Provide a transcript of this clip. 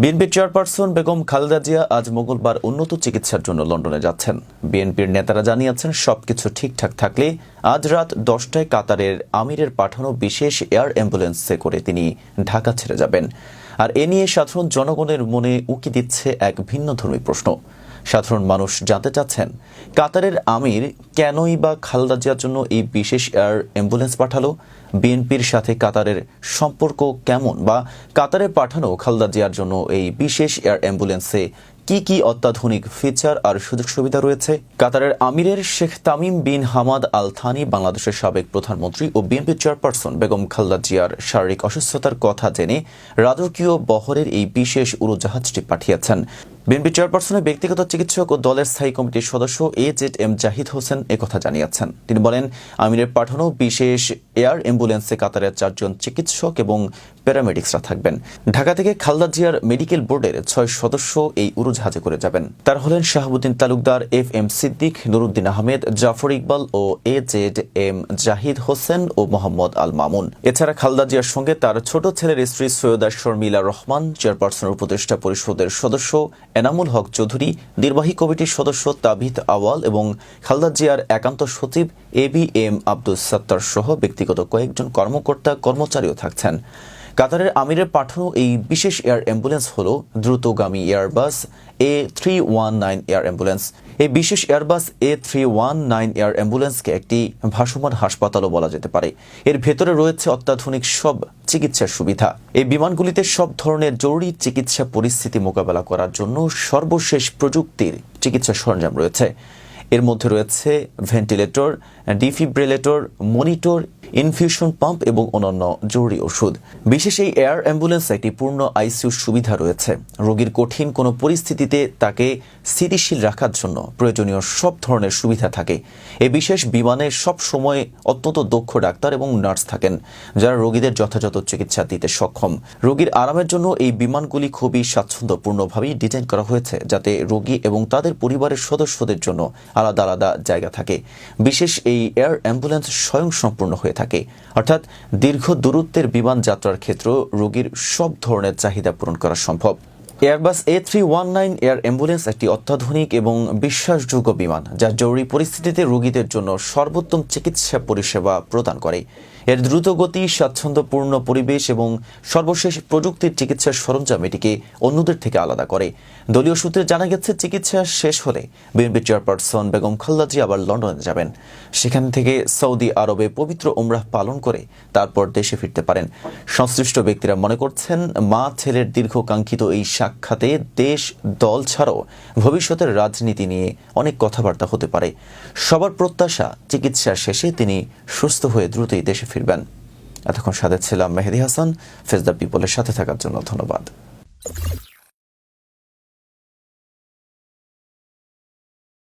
BNP chairperson Begum Khaleda Zia আজ মঙ্গলবার উন্নত চিকিৎসার জন্য লন্ডনে যাচ্ছেন। বিএনপির নেতারা জানিয়েছেন, সবকিছু ঠিকঠাক থাকলে আজ রাত দশটায় কাতারের আমিরের পাঠানো বিশেষ এয়ার অ্যাম্বুলেন্সে করে তিনি ঢাকা ছেড়ে যাবেন। আর এ নিয়ে সাধারণ জনগণের মনে উকি দিচ্ছে এক ভিন্ন ধর্মী প্রশ্ন। সাধারণ মানুষ জানতে চাচ্ছেন, কাতারের আমির কেনই বা খালেদা জিয়ার জন্য এই বিশেষ এয়ার অ্যাম্বুলেন্স পাঠালো? বিএনপির সাথে কাতারের সম্পর্ক কেমন বা কাতারে পাঠানো খালেদা জিয়ার জন্য এই বিশেষ এয়ার অ্যাম্বুলেন্সে কি কি অত্যাধুনিক ফিচার আর সুযোগ সুবিধা রয়েছে? কাতারের আমিরের Sheikh Tamim bin Hamad Al Thani বাংলাদেশের সাবেক প্রধানমন্ত্রী ও বিএনপি চেয়ারপারসন বেগম খালদা জিয়ার শারীরিক অসুস্থতার কথা জেনে রাজকীয় বহরের এই বিশেষ উড়োজাহাজটি পাঠিয়েছেন। বিএনপি চেয়ারপারসনের ব্যক্তিগত চিকিৎসক ও দলের স্থায়ী কমিটির সদস্য A Z M Zahid Hossain একথা জানিয়েছেন। তিনি বলেন, আমিরের পাঠানো বিশেষ এয়ার অ্যাম্বুলেন্সে কাতারের চারজন চিকিৎসক এবং প্যারামেডিক্সরা থাকবেন। ঢাকা থেকে খালদা জিয়ার মেডিকেল বোর্ডের ছয় সদস্য এই উড়োজাহাজে করে যাবেন। তার হলেন Shahabuddin Talukdar, F M Siddique, Nuruddin Ahmed, Zafar Iqbal O A Z M Zahid Hossain ও মোহাম্মদ আল মামুন। এছাড়া খালদা জিয়ার সঙ্গে তার ছোট ছেলের স্ত্রী সৈয়দা শর্মিলা রহমান, চেয়ারপারসনের উপদেষ্টা পরিষদের সদস্য এনামুল হক চৌধুরী, নির্বাহী কমিটির সদস্য তাবিদ আওয়াল এবং খালদা জিয়ার একান্ত সচিব A B M Abdul Sattar সহ ব্যক্তিগত কয়েকজন কর্মকর্তা, কর্মচারীও থাকছেন। কাতারের আমিরের পাঠানো এই বিশেষ এয়ার অ্যাম্বুলেন্স হল দ্রুতগামী Airbus A three one nine air ambulance. এই বিশেষ Airbus A three one nine air অ্যাম্বুলেন্সকে একটি ভাসমান হাসপাতালও বলা যেতে পারে। এর ভেতরে রয়েছে অত্যাধুনিক সব চিকিৎসার সুবিধা। এই বিমানগুলিতে সব ধরনের জরুরি চিকিৎসা পরিস্থিতি মোকাবেলা করার জন্য সর্বশেষ প্রযুক্তির চিকিৎসা সরঞ্জাম রয়েছে। এর মধ্যে রয়েছে ventilator defibrillator monitor infusion pump এবং অন্যান্য জরুরি ওষুধ। বিশেষ এই এয়ার অ্যাম্বুলেন্স একটি পূর্ণ আইসিইউ সুবিধা রয়েছে। রোগীর কঠিন কোনো পরিস্থিতিতে তাকে স্থিতিশীল রাখার জন্য প্রয়োজনীয় সব ধরনের সুবিধা থাকে। এই বিশেষ বিমানে সব সময় অত্যন্ত দক্ষ ডাক্তার এবং নার্স থাকেন, যারা রোগীদের যথাযথ চিকিৎসা দিতে সক্ষম। রোগীর আরামের জন্য এই বিমানগুলি খুবই স্বাচ্ছন্দ্যপূর্ণভাবেই ডিজাইন করা হয়েছে, যাতে রোগী এবং তাদের পরিবারের সদস্যদের জন্য আলাদা আলাদা জায়গা থাকে। বিশেষ এই এয়ার অ্যাম্বুলেন্স স্বয়ংসম্পূর্ণ হয়ে থাকে। অর্থাৎ দীর্ঘ দূরত্বের বিমান যাত্রার ক্ষেত্রে রোগীর সব ধরনের চাহিদা পূরণ করা সম্ভব। Airbus A three one nine air ambulance একটি অত্যাধুনিক এবং বিশ্বাসযোগ্য বিমান, যা জরুরি পরিস্থিতিতে রোগীদের জন্য সর্বোত্তম চিকিৎসা পরিষেবা প্রদান করে। এর দ্রুতগতি, স্বাচ্ছন্দ্যপূর্ণ পরিবেশ এবং সর্বশেষ প্রযুক্তির চিকিৎসার সরঞ্জাম এটিকে অন্যদের থেকে আলাদা করে। দলীয় সূত্রে জানা গেছে, চিকিৎসা শেষ হলে বিএনপি চেয়ারপারসন বেগম খাল্লাজি আবার লন্ডনে যাবেন। সেখান থেকে সৌদি আরবে পবিত্র উমরাহ পালন করে তারপর দেশে ফিরতে পারেন। সংশ্লিষ্ট ব্যক্তিরা মনে করছেন, মা, ছেলের দীর্ঘকাঙ্ক্ষিত এই সাক্ষাতে দেশ, দল ছাড়াও ভবিষ্যতের রাজনীতি নিয়ে অনেক কথাবার্তা হতে পারে। সবার প্রত্যাশা চিকিৎসার শেষে তিনি সুস্থ হয়ে দ্রুতই দেশে ফিরবেন। এতক্ষণ সাথে ছিলাম মেহেদি হাসান ফেজদা পিপলের সাথে থাকার জন্য ধন্যবাদ।